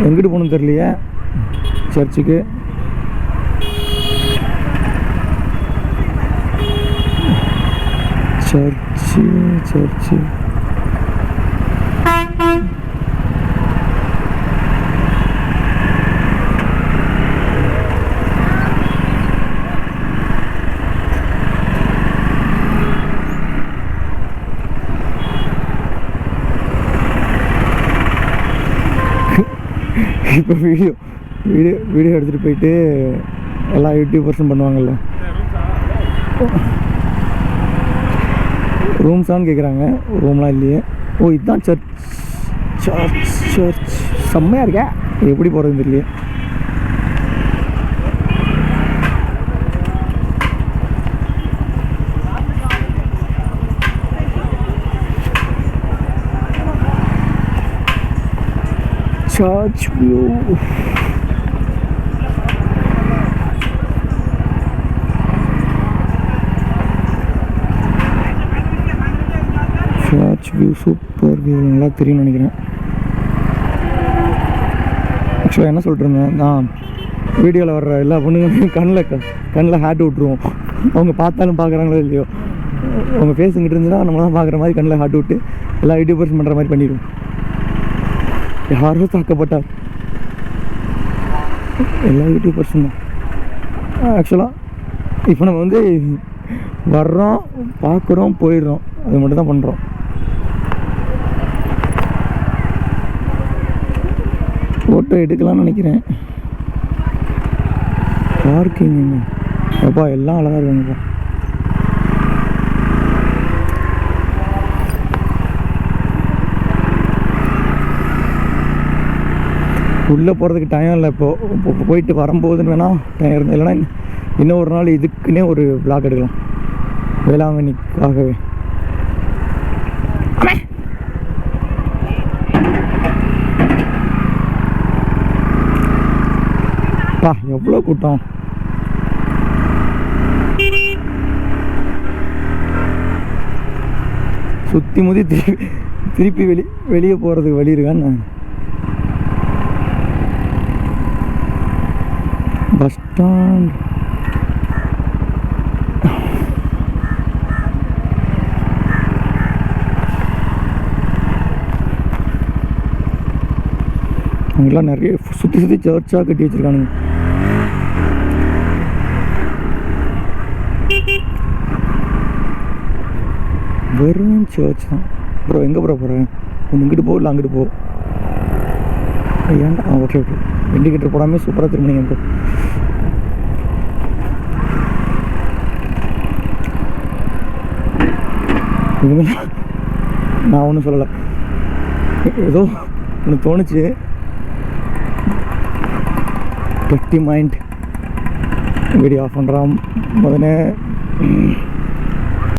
எங்கிட்டு போகணும்னு தெரியலையே. சர்ச்சுக்கு. Church church. இப்போ வீடியோ வீடியோ வீடியோ எடுத்துகிட்டு போயிட்டு எல்லா யூடியூபர்ஸும் பண்ணுவாங்கள்ல ரூம்ஸான்னு கேட்குறாங்க ரூம்லாம் இல்லையே. ஓ இதுதான் சர்ச் சர்ச் சர்ச் செம்மையாக இருக்கே. எப்படி போகிறதுன்னு தெரியலையே. Church view church view super view நல்லா தெரியும்னு நினைக்கிறேன். ஆக்சுவலாக என்ன சொல்கிறேங்க நான் வீடியோவில் வர்ற எல்லா பொண்ணுங்களும் கண்ணில் க கண்ணில் ஹேட் விட்ருவோம் அவங்க பார்த்தாலும் பார்க்குறாங்களோ இல்லையோ. அவங்க பேசுங்கிட்டு இருந்துச்சுன்னா நம்ம தான் பார்க்குற மாதிரி கண்ணில் ஹேட் விட்டு எல்லா யூடியூபர்ஸ் பண்ணுற மாதிரி பண்ணிடுவோம். யாரோ தாக்கப்பட்டார் எல்லா யூடியூபர்ஸும் தான் ஆக்சுவலாக இப்போ நம்ம வந்து வர்றோம் பார்க்குறோம் போயிடுறோம். அது மட்டும் தான் பண்ணுறோம் ஃபோட்டோ எடுக்கலாம்னு நினைக்கிறேன். பார்க்கிங் அப்பா எல்லாம் அழகாக இருக்காங்கப்பா. உள்ளே போகிறதுக்கு டைம் இல்லை. இப்போ இப்போ போயிட்டு வரும்போதுன்னு வேணால் டைம் இருந்தது இல்லைன்னா இன்னும் ஒரு நாள் இதுக்குன்னே ஒரு vlog எடுக்கலாம். வேளாங்கண்ணிக்காகவே. பா எவ்வளோ கூட்டம்? சுற்றி முதி திருப்பி திருப்பி வெளி வெளியே போகிறதுக்கு வழி இருக்கான்னு பஸ் ஸ்டாண்ட் அங்கெல்லாம் நிறைய சுற்றி சுற்றி சர்ச்சாக கட்டி வச்சுருக்கானுங்க. வெறும் சர்ச் தான். ப்ரோ எங்கே ப்ரோ போகிறேன் ஒன்று இங்கிட்டு போ இல்லை அங்கிட்டு போ? ஏன்டா ஆ ஓகே ஓகே இண்டிகேட்டர் போடாமல் சூப்பராக திரும்பினீங்க ப்ரோ இவங்க நான் ஒன்றும் சொல்லலை. ஏதோ ஒன்று தோணுச்சு. பெட்டி மைண்ட் வீடியோ ஆஃப் பண்ணுறான் முதனே